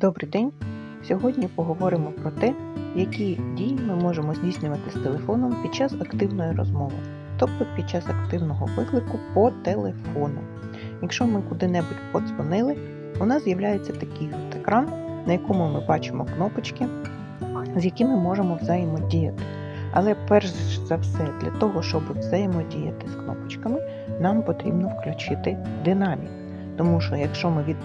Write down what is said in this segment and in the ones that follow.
Добрий день! Сьогодні поговоримо про те, які дії ми можемо здійснювати з телефоном під час активної розмови, тобто під час активного виклику по телефону. Якщо ми куди-небудь подзвонили, у нас з'являється такий от екран, на якому ми бачимо кнопочки, з якими можемо взаємодіяти. Але перш за все, для того, щоб взаємодіяти з кнопочками, нам потрібно включити динамік. Тому що якщо ми від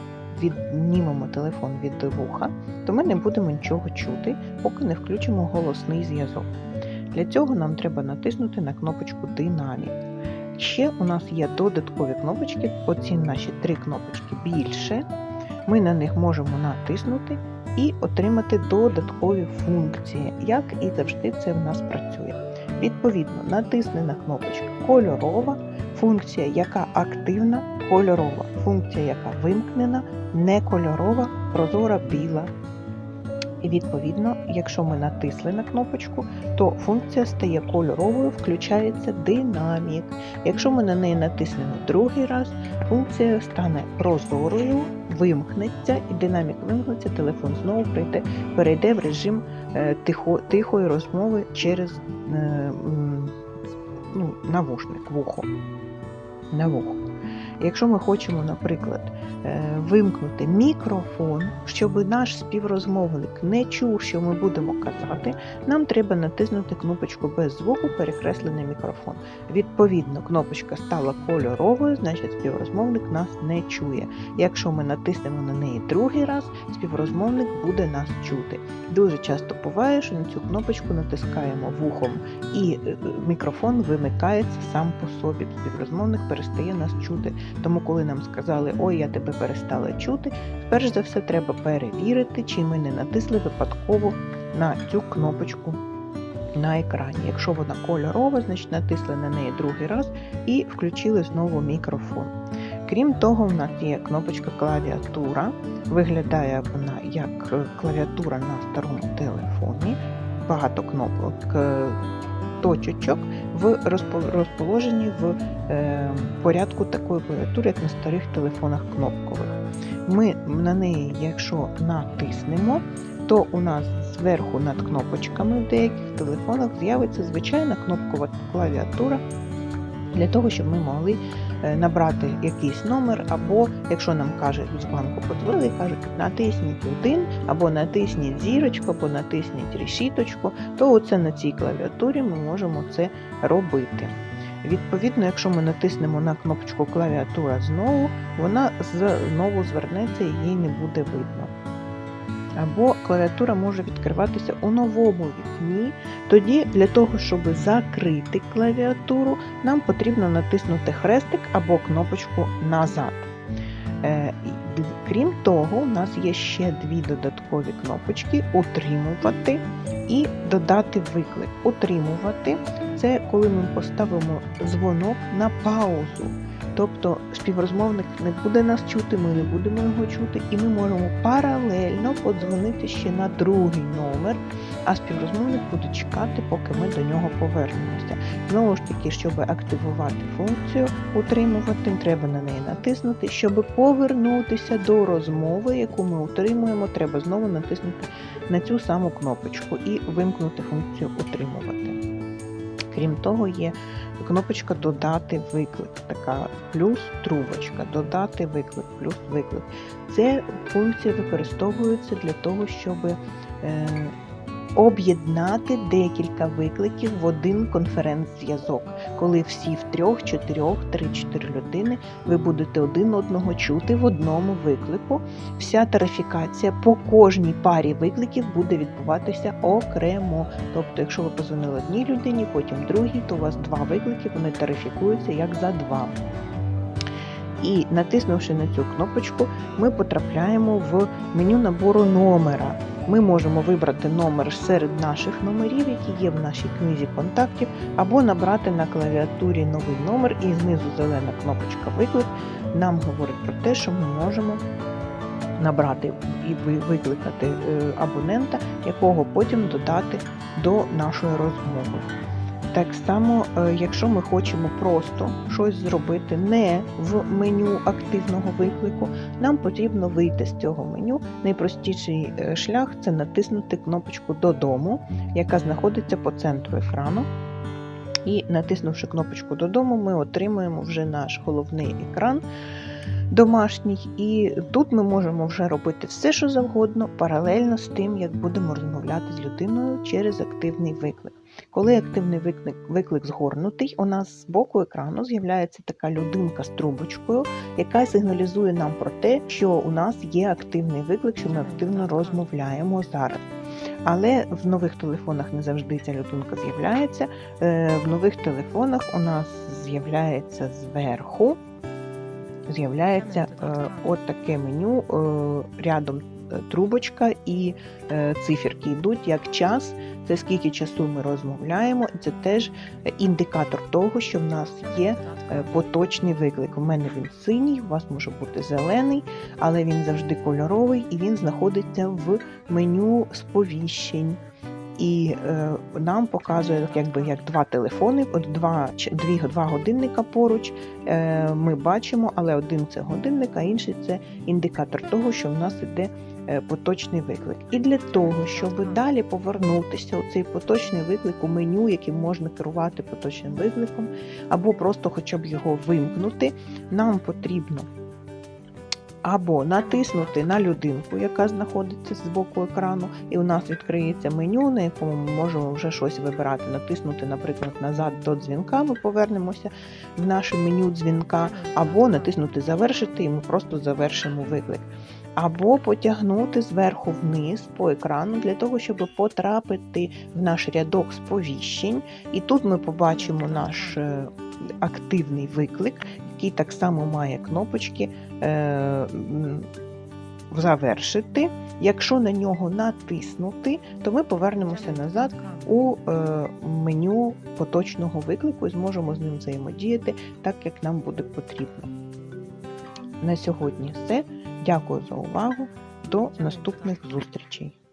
віднімемо телефон від вуха, то ми не будемо нічого чути, поки не включимо голосний зв'язок. Для цього нам треба натиснути на кнопочку Динамік. Ще у нас є додаткові кнопочки, оці наші три кнопочки більше. Ми на них можемо натиснути і отримати додаткові функції, як і завжди це в нас працює. Відповідно, натиснена кнопочка кольорова, функція, яка активна, кольорова, функція, яка вимкнена, некольорова, прозора біла. І відповідно, якщо ми натисли на кнопочку, то функція стає кольоровою, включається динамік. Якщо ми на неї натиснемо другий раз, функція стане прозорою, вимкнеться, і динамік вимкнеться, телефон знову прийде, перейде в режим е, тихо, тихої розмови через е, ну, навушник, вухо. На вухо. Якщо ми хочемо, наприклад, е, вимкнути мікрофон, щоб наш співрозмовник не чув, що ми будемо казати, нам треба натиснути кнопочку без звуку перекреслений мікрофон. Відповідно, кнопочка стала кольоровою, значить співрозмовник нас не чує. Якщо ми натиснемо на неї другий раз, співрозмовник буде нас чути. Дуже часто буває, що на цю кнопочку натискаємо вухом, і е, мікрофон вимикається сам по собі. Співрозмовник перестає нас чути. Тому, коли нам сказали, ой, я тебе перестала чути, перш за все треба перевірити, чи ми не натисли випадково на цю кнопочку на екрані. Якщо вона кольорова, значить натисли на неї другий раз і включили знову мікрофон. Крім того, в нас є кнопочка клавіатура. Виглядає вона як клавіатура на старому телефоні. Багато кнопок е, точечок в розпо- розположенні в е, порядку такої клавіатури, як на старих телефонах кнопкових. Ми на неї, якщо натиснемо, то у нас зверху над кнопочками в деяких телефонах з'явиться звичайна кнопкова клавіатура для того, щоб ми могли набрати якийсь номер, або якщо нам кажуть з банку подзвонили, кажуть натисніть один, або натисніть зірочку, або натисніть решіточку, то оце на цій клавіатурі ми можемо це робити. Відповідно, якщо ми натиснемо на кнопочку клавіатура знову, вона знову звернеться і її не буде видно. Або клавіатура може відкриватися у новому вікні. Тоді для того, щоб закрити клавіатуру, нам потрібно натиснути хрестик або кнопочку назад. Е, Крім того, у нас є ще дві додаткові кнопочки Утримувати і додати виклик. Утримувати це коли ми поставимо дзвонок на паузу. Тобто співрозмовник не буде нас чути, ми не будемо його чути, і ми можемо паралельно подзвонити ще на другий номер, а співрозмовник буде чекати, поки ми до нього повернемося. Знову ж таки, щоб активувати функцію утримувати, треба на неї натиснути. Щоб повернутися до розмови, яку ми утримуємо, треба знову натиснути на цю саму кнопочку і вимкнути функцію утримувати. Крім того, є кнопочка Додати виклик, така плюс трубочка, додати виклик, плюс виклик. Це функція використовується для того, щоб е, об'єднати декілька викликів в один конференц-зв'язок, коли всі в трьох, чотирьох, три-чотири людини ви будете один одного чути в одному виклику. Вся тарифікація по кожній парі викликів буде відбуватися окремо. Тобто, якщо ви позвонили одній людині, потім другій, то у вас два виклики, вони тарифікуються як за два. І натиснувши на цю кнопочку, ми потрапляємо в меню набору номера. Ми можемо вибрати номер серед наших номерів, які є в нашій книзі контактів, або набрати на клавіатурі новий номер, і знизу зелена кнопочка Виклик нам говорить про те, що ми можемо набрати і викликати е, абонента, якого потім додати до нашої розмови. Так само, е, якщо ми хочемо просто щось зробити не в меню активного виклику, нам потрібно вийти з цього меню. Найпростіший е, шлях це натиснути кнопочку Додому, яка знаходиться по центру екрану. І натиснувши кнопочку Додому, ми отримуємо вже наш головний екран домашній. І тут ми можемо вже робити все, що завгодно, паралельно з тим, як будемо розмовляти з людиною через активний виклик. Коли активний виклик, виклик згорнутий, у нас з боку екрану з'являється така людинка з трубочкою, яка сигналізує нам про те, що у нас є активний виклик, що ми активно розмовляємо зараз. Але в нових телефонах не завжди ця людинка з'являється. Е, В нових телефонах у нас з'являється зверху з'являється е, от таке меню е, рядом е, трубочка і циферки йдуть як час. Це скільки часу ми розмовляємо, і це теж індикатор того, що в нас є поточний виклик. У мене він синій, у вас може бути зелений, але він завжди кольоровий і він знаходиться в меню сповіщень. І е, нам показує якби як два телефони, два, дві, два годинника поруч. Е, ми бачимо, але один це годинник, а інший це індикатор того, що в нас іде е, поточний виклик. І для того, щоб далі повернутися у цей поточний виклик у меню, яким можна керувати поточним викликом, або просто хоча б його вимкнути, нам потрібно або натиснути на людинку, яка знаходиться з боку екрану, і у нас відкриється меню, на якому ми можемо вже щось вибирати. Натиснути, наприклад, назад до дзвінка, ми повернемося в наше меню дзвінка, або натиснути Завершити, і ми просто завершимо виклик. Або потягнути зверху вниз по екрану для того, щоб потрапити в наш рядок сповіщень. І тут ми побачимо наш е, активний виклик, який так само має кнопочки е, завершити. Якщо на нього натиснути, то ми повернемося назад у е, меню поточного виклику і зможемо з ним взаємодіяти так, як нам буде потрібно. На сьогодні все. Дякую за увагу. До наступних зустрічей!